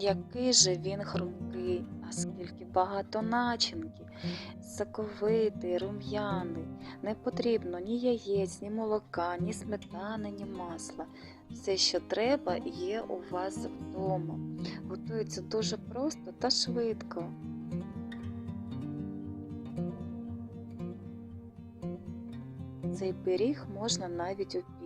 який же він хрумкий, а скільки багато начинки, соковитий, рум'яний. Не потрібно ні яєць, ні молока, ні сметани, ні масла. Все, що треба, є у вас вдома. Готується дуже просто та швидко. Цей пиріг можна навіть у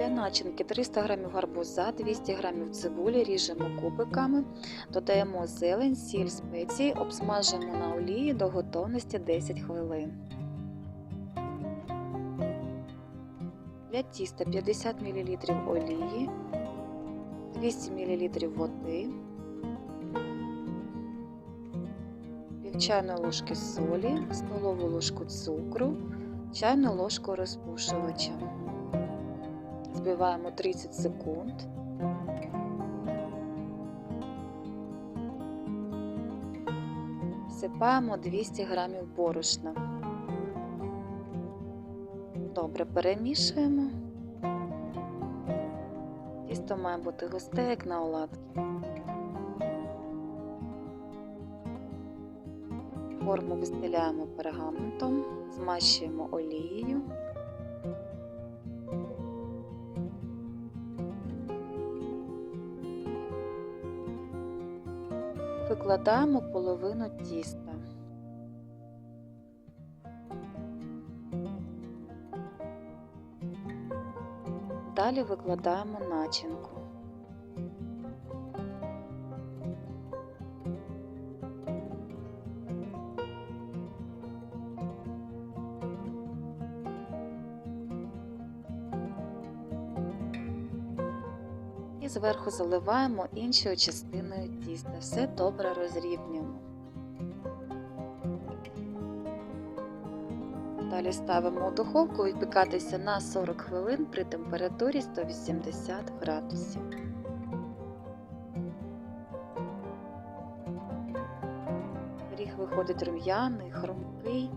Для начинки 300 г гарбуза, 200 г цибулі ріжемо кубиками, додаємо зелень, сіль, спеції, обсмажимо на олії до готовності 10 хвилин. Для тіста 50 мл олії, 200 мл води, пів чайної ложки солі, столову ложку цукру, чайну ложку розпушувача. Збиваємо 30 секунд. Всипаємо 200 грамів борошна. Добре перемішуємо. Тісто має бути густе, як на оладки. Форму вистеляємо пергаментом, змащуємо олією. Викладаємо половину тіста. Далі викладаємо начинку. Зверху заливаємо іншою частиною тіста. Все добре розрівнюємо. Далі ставимо у духовку випікатися на 40 хвилин при температурі 180 градусів. Пиріг виходить рум'яний, хрумкий.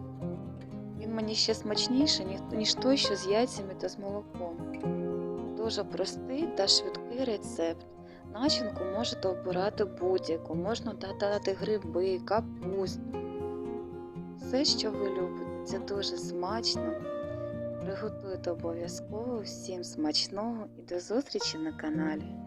Він мені ще смачніший, ніж той, що з яйцями та з молоком. Дуже простий та швидкий рецепт. Начинку можете обирати будь-яку, можна додати гриби, капусту. Все, що ви любите, це дуже смачно. Приготуйте обов'язково всім смачного і до зустрічі на каналі.